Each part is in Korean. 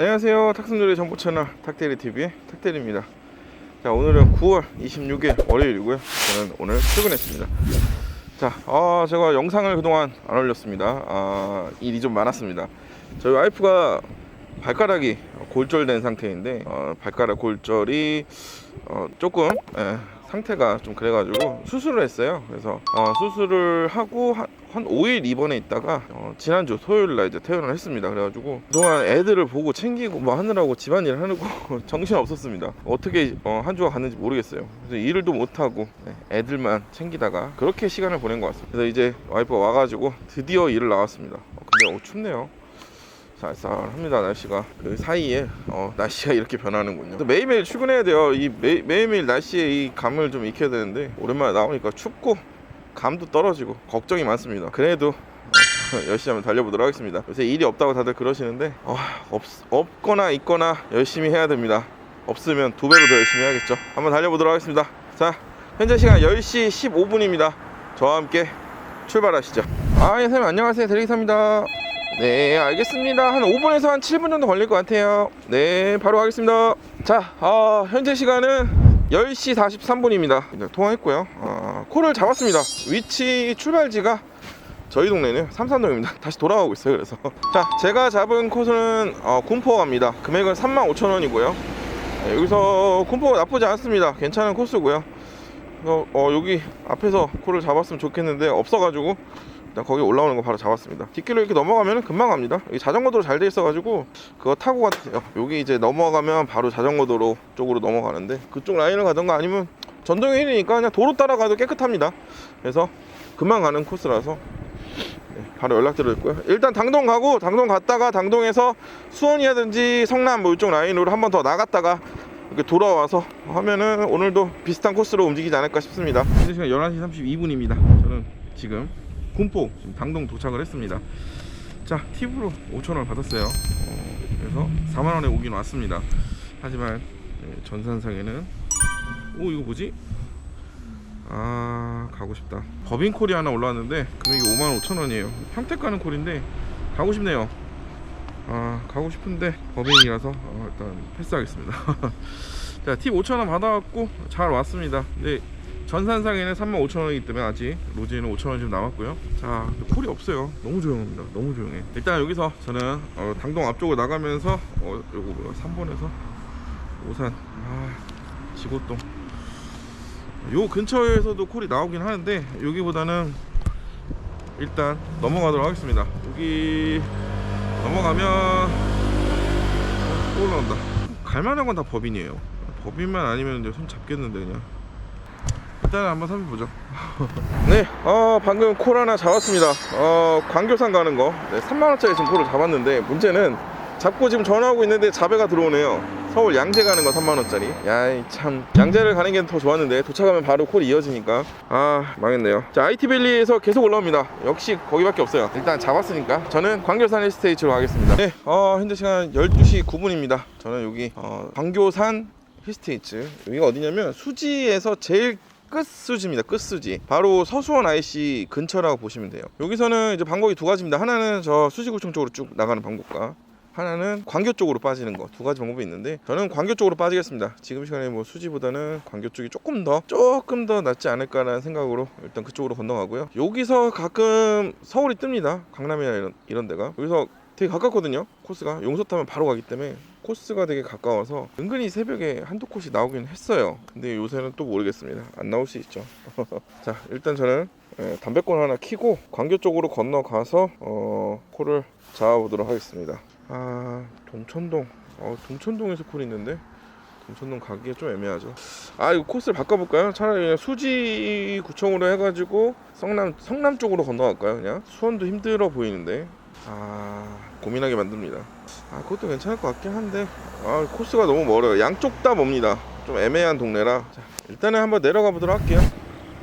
안녕하세요 탁순놀이 정보 채널 탁대리 TV의 탁대리입니다. 자 오늘은 9월 26일 월요일이고요. 저는 오늘 출근했습니다. 자, 아, 제가 영상을 그동안 안 올렸습니다. 아, 일이 좀 많았습니다. 저희 와이프가 발가락이 골절된 상태인데 어, 발가락 골절이 어, 조금 예, 상태가 좀 그래가지고 수술을 했어요. 그래서 어, 수술을 하고 한, 한 5일 입원해 있다가 어, 지난주 토요일 날 이제 퇴원을 했습니다. 그래가지고 그동안 애들을 보고 챙기고 뭐 하느라고 집안일 하느고 정신 없었습니다. 어떻게 어, 한 주가 갔는지 모르겠어요. 그래서 일도 못 하고 네, 애들만 챙기다가 그렇게 시간을 보낸 것 같습니다. 그래서 이제 와이프가 와가지고 드디어 일을 나왔습니다. 어, 근데 어, 춥네요. 쌀쌀합니다 날씨가. 그 사이에 어, 날씨가 이렇게 변하는군요. 또 매일매일 출근해야 돼요. 이 매, 매일매일 날씨에 이 감을 좀 익혀야 되는데 오랜만에 나오니까 춥고 감도 떨어지고 걱정이 많습니다. 그래도 어, 열심히 한번 달려보도록 하겠습니다. 요새 일이 없다고 다들 그러시는데 어, 없, 없거나 있거나 열심히 해야 됩니다. 없으면 두 배로 더 열심히 해야겠죠. 한번 달려보도록 하겠습니다. 자 현재 시간 10시 15분입니다. 저와 함께 출발하시죠. 아 예, 선생님 안녕하세요. 대리기사입니다 네, 알겠습니다. 한 5분에서 한 7분 정도 걸릴 것 같아요. 네, 바로 하겠습니다. 자, 어, 현재 시간은 10시 43분입니다. 통화했고요. 어, 콜을 잡았습니다. 위치 출발지가 저희 동네는 삼산동입니다. 다시 돌아가고 있어요. 그래서 자, 제가 잡은 코스는 어, 군포 갑니다. 금액은 35,000원이고요. 네, 여기서 군포가 나쁘지 않습니다. 괜찮은 코스고요. 어, 어, 여기 앞에서 콜을 잡았으면 좋겠는데 없어가지고 일단 거기 올라오는 거 바로 잡았습니다. 뒷길로 이렇게 넘어가면 금방 갑니다. 여기 자전거 도로 잘 돼 있어가지고 그거 타고 가세요. 여기 이제 넘어가면 바로 자전거 도로 쪽으로 넘어가는데 그쪽 라인을 가던가 아니면 전동의 일이니까 그냥 도로 따라가도 깨끗합니다. 그래서 금방 가는 코스라서 네, 바로 연락드렸고요. 일단 당동 가고 당동 갔다가 당동에서 수원이라든지 성남 뭐 이쪽 라인으로 한 번 더 나갔다가 이렇게 돌아와서 하면은 오늘도 비슷한 코스로 움직이지 않을까 싶습니다. 현재 시간 11시 32분입니다. 저는 지금 군포 지금 당동 도착을 했습니다. 자 팁으로 5,000원 받았어요. 어, 그래서 4만 원에 오긴 왔습니다. 하지만 네, 전산상에는 오 이거 뭐지? 아 가고 싶다. 법인 콜이 하나 올라왔는데 금액이 5만 5천 원이에요. 평택 가는 콜인데 가고 싶네요. 아 가고 싶은데 법인이라서 어, 일단 패스하겠습니다. 자, 팁 5,000원 받아갖고 잘 왔습니다. 근데 전산상에는 35,000원이기 때문에 아직 로지에는 5,000원 좀 남았고요. 자, 콜이 없어요. 너무 조용합니다. 너무 조용해. 일단 여기서 저는 어, 당동 앞쪽으로 나가면서 어, 요거 뭐야 3번에서 오산 아 지고동 요 근처에서도 콜이 나오긴 하는데 여기보다는 일단 넘어가도록 하겠습니다. 여기 넘어가면 어, 또 올라온다. 갈만한 건 다 법인이에요. 법인만 아니면 손 잡겠는데 그냥. 일단 한번 살펴보죠. 네, 어, 방금 콜 하나 잡았습니다. 어, 광교산 가는 거. 네, 3만원짜리 지금 콜을 잡았는데, 문제는 잡고 지금 전화하고 있는데 자배가 들어오네요. 서울 양재 가는 거 3만원짜리. 야이, 참. 양재를 가는 게 더 좋았는데, 도착하면 바로 콜이 이어지니까. 아, 망했네요. 자, IT밸리에서 계속 올라옵니다. 역시 거기밖에 없어요. 일단 잡았으니까. 저는 광교산 힐스테이츠로 가겠습니다. 네, 어, 현재 시간 12시 9분입니다. 저는 여기, 어, 광교산 힐스테이츠. 여기가 어디냐면, 수지에서 제일 끝수지입니다. 끝수지. 바로 서수원 IC 근처라고 보시면 돼요. 여기서는 이제 방법이 두 가지입니다. 하나는 저 수지구청 쪽으로 쭉 나가는 방법과 하나는 광교 쪽으로 빠지는 거 두 가지 방법이 있는데 저는 광교 쪽으로 빠지겠습니다. 지금 시간에 뭐 수지보다는 광교 쪽이 조금 더 조금 더 낫지 않을까라는 생각으로 일단 그쪽으로 건너가고요. 여기서 가끔 서울이 뜹니다. 강남이나 이런 이런 데가 여기서 되게 가깝거든요. 코스가 용서 타면 바로 가기 때문에 코스가 되게 가까워서 은근히 새벽에 한두 콜이 나오긴 했어요. 근데 요새는 또 모르겠습니다. 안 나올 수 있죠. 자, 일단 저는 예, 담배권 하나 키고 광교 쪽으로 건너가서 어, 콜을 잡아보도록 하겠습니다. 아, 동천동. 어, 동천동에서 콜이 있는데 동천동 가기가 좀 애매하죠. 아, 이거 코스를 바꿔볼까요? 차라리 그냥 수지 구청으로 해가지고 성남 성남 쪽으로 건너갈까요? 그냥 수원도 힘들어 보이는데. 아, 고민하게 만듭니다. 아 그것도 괜찮을 것 같긴 한데. 아 코스가 너무 멀어요. 양쪽 다 멉니다. 좀 애매한 동네라. 자, 일단은 한번 내려가 보도록 할게요.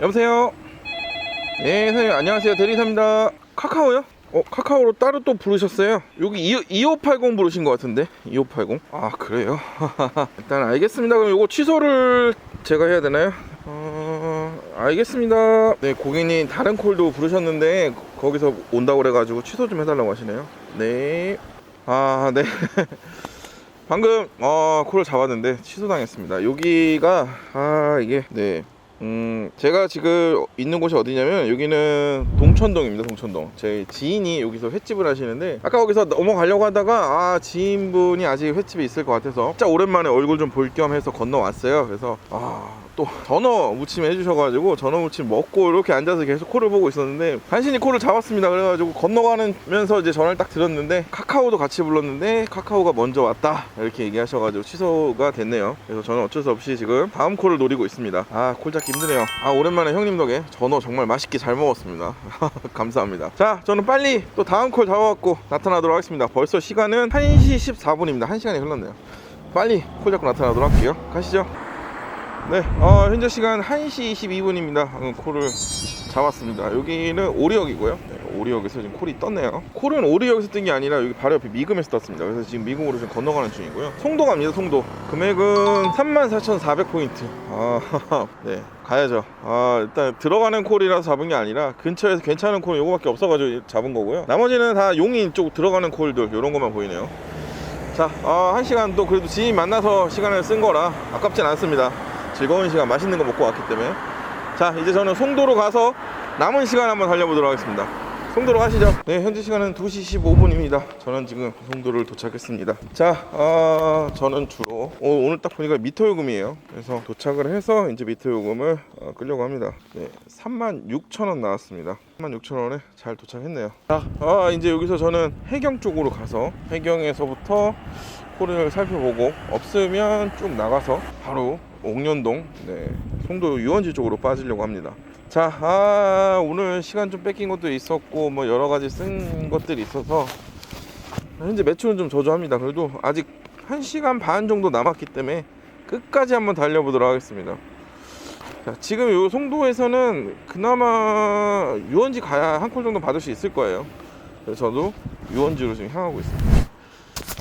여보세요? 네 선생님 안녕하세요. 대리사입니다. 카카오요? 어 카카오로 따로 또 부르셨어요? 여기 2, 2580 부르신 것 같은데? 2580 아 그래요? 일단 알겠습니다. 그럼 이거 취소를 제가 해야 되나요? 어 알겠습니다. 네 고객님 다른 콜도 부르셨는데 거기서 온다고 그래가지고 취소 좀 해달라고 하시네요 네 아, 네. 방금 어 콜을 잡았는데 취소당했습니다. 여기가 아 이게 네. 음 제가 지금 있는 곳이 어디냐면 여기는 동천동입니다 동천동. 제 지인이 여기서 횟집을 하시는데 아까 거기서 넘어가려고 하다가 아 지인분이 아직 횟집에 있을 것 같아서 진짜 오랜만에 얼굴 좀 볼 겸 해서 건너왔어요. 그래서 아 또 전어 무침 해주셔가지고 전어 무침 먹고 이렇게 앉아서 계속 콜을 보고 있었는데 간신히 콜을 잡았습니다. 그래가지고 건너가면서 이제 전화를 딱 들었는데 카카오도 같이 불렀는데 카카오가 먼저 왔다. 이렇게 얘기하셔가지고 취소가 됐네요. 그래서 저는 어쩔 수 없이 지금 다음 콜을 노리고 있습니다. 아 콜 잡기 힘드네요. 아 오랜만에 형님 덕에 전어 정말 맛있게 잘 먹었습니다. 감사합니다. 자 저는 빨리 또 다음 콜 잡아갖고 나타나도록 하겠습니다. 벌써 시간은 1시 14분입니다. 1시간이 흘렀네요. 빨리 콜 잡고 나타나도록 할게요. 가시죠. 네, 어, 현재 시간 1시 22분입니다. 콜을 잡았습니다. 여기는 오리역이고요. 네, 오리역에서 지금 콜이 떴네요. 콜은 오리역에서 뜬 게 아니라 여기 바로 옆에 미금에서 떴습니다. 그래서 지금 미금으로 지금 건너가는 중이고요. 송도 갑니다, 송도. 금액은 34,400포인트. 아, 네, 가야죠. 아, 일단 들어가는 콜이라서 잡은 게 아니라 근처에서 괜찮은 콜 요거밖에 없어가지고 잡은 거고요. 나머지는 다 용인 쪽 들어가는 콜들, 요런 것만 보이네요. 자, 어, 한 시간 또 그래도 지인 만나서 시간을 쓴 거라 아깝진 않습니다. 즐거운 시간 맛있는 거 먹고 왔기 때문에 자 이제 저는 송도로 가서 남은 시간 한번 달려보도록 하겠습니다 송도로 가시죠. 네 현재 시간은 2시 15분입니다. 저는 지금 송도를 도착했습니다. 자 어, 저는 주로 오, 오늘 딱 보니까 미터 요금이에요. 그래서 도착을 해서 이제 미터 요금을 어, 끌려고 합니다. 네 36,000원 나왔습니다. 36,000원에 잘 도착했네요. 자 아, 이제 여기서 저는 해경 쪽으로 가서 해경에서부터 콜을 살펴보고 없으면 쭉 나가서 바로 옥년동 네, 송도 유원지 쪽으로 빠지려고 합니다. 자, 아, 오늘 시간 좀 뺏긴 것도 있었고 뭐 여러 가지 쓴 것들이 있어서 현재 매출은 좀 저조합니다. 그래도 아직 1시간 반 정도 남았기 때문에 끝까지 한번 달려보도록 하겠습니다. 자, 지금 요 송도에서는 그나마 유원지 가야 한 콜 정도 받을 수 있을 거예요. 그래서 저도 유원지로 지금 향하고 있습니다.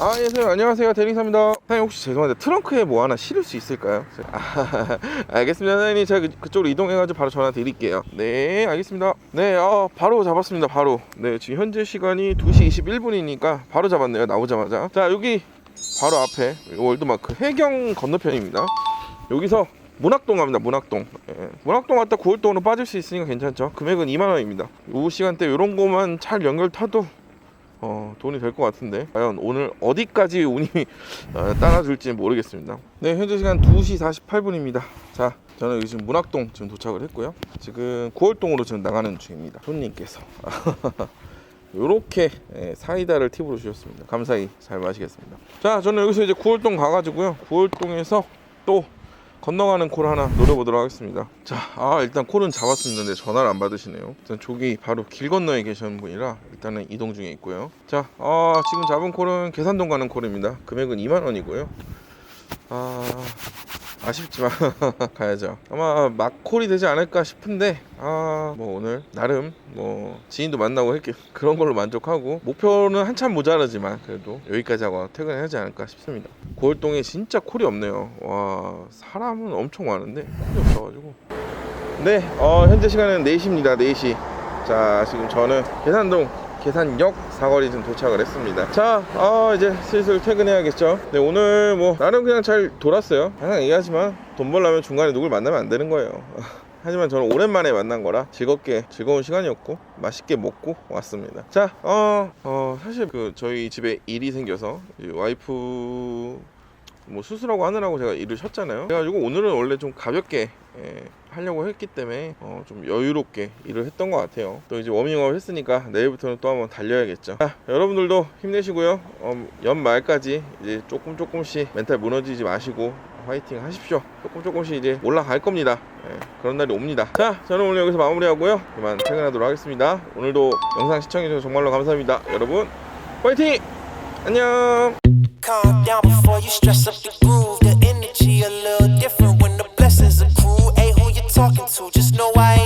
아, 예, 선생님, 안녕하세요. 대리사입니다. 사장님, 혹시 죄송한데, 트렁크에 뭐 하나 실을 수 있을까요? 아, 알겠습니다, 사장님. 제가 그, 그쪽으로 이동해가지고 바로 전화 드릴게요. 네, 알겠습니다. 네, 어, 바로 잡았습니다, 바로. 네, 지금 현재 시간이 2시 21분이니까 바로 잡았네요, 나오자마자. 자, 여기 바로 앞에 월드마크 해경 건너편입니다. 여기서 문학동 갑니다. 문학동. 예. 문학동 갔다 구월동으로 빠질 수 있으니까 괜찮죠. 금액은 2만 원입니다. 오후 시간대 이런 거만 잘 연결 타도 어, 돈이 될 것 같은데 과연 오늘 어디까지 운이 어, 따라줄지 모르겠습니다. 네, 현재 시간 2시 48분입니다. 자, 저는 여기 지금 문학동 지금 도착을 했고요. 지금 구월동으로 지금 나가는 중입니다. 손님께서 요렇게 예, 사이다를 팁으로 주셨습니다. 감사히 잘 마시겠습니다. 자, 저는 여기서 이제 구월동 가가지고요. 구월동에서 또 건너가는 콜 하나 노려보도록 하겠습니다. 자, 아 일단 콜은. 근데 전화를 안 받으시네요. 일단 저기 바로 길 건너에 계시는 분이라 일단은 이동 중에 있고요. 자, 아 지금 잡은 콜은 계산동 가는 콜입니다. 금액은 2만 원이고요. 아 아쉽지만 가야죠. 아마 막콜이 되지 않을까 싶은데 아 뭐 오늘 나름 뭐 지인도 만나고 했기 그런 걸로 만족하고 목표는 한참 모자라지만 그래도 여기까지 하고 퇴근하지 않을까 싶습니다. 고을동에 진짜 콜이 없네요. 와 사람은 엄청 많은데 콜이 없어가지고 네 어, 현재 시간은 4시입니다. 4시 자 지금 저는 계산동 계산역 사거리 지금 도착을 했습니다. 자, 아, 이제 슬슬 퇴근해야겠죠. 네, 오늘 뭐 나름 그냥 잘 돌았어요. 항상 얘기하지만 돈 벌려면 중간에 누굴 만나면 안 되는 거예요. 하지만 저는 오랜만에 만난 거라 즐겁게 즐거운 시간이었고 맛있게 먹고 왔습니다. 자, 어, 어 사실 그 저희 집에 일이 생겨서 이 와이프 뭐 수술하고 하느라고 제가 일을 쉬었잖아요. 그래가지고 오늘은 원래 좀 가볍게 예, 하려고 했기 때문에 어, 좀 여유롭게 일을 했던 것 같아요. 또 이제 워밍업 했으니까 내일부터는 또 한번 달려야겠죠. 자, 여러분들도 힘내시고요. 어, 연말까지 이제 조금 조금씩 멘탈 무너지지 마시고 화이팅 하십시오. 조금 조금씩 이제 올라갈 겁니다. 예, 그런 날이 옵니다. 자, 저는 오늘 여기서 마무리하고요. 그만 퇴근하도록 하겠습니다. 오늘도 영상 시청해주셔서 정말로 감사합니다. 여러분, 화이팅! 안녕! Calm down before you stress up the groove. The energy a little different talking to, just know I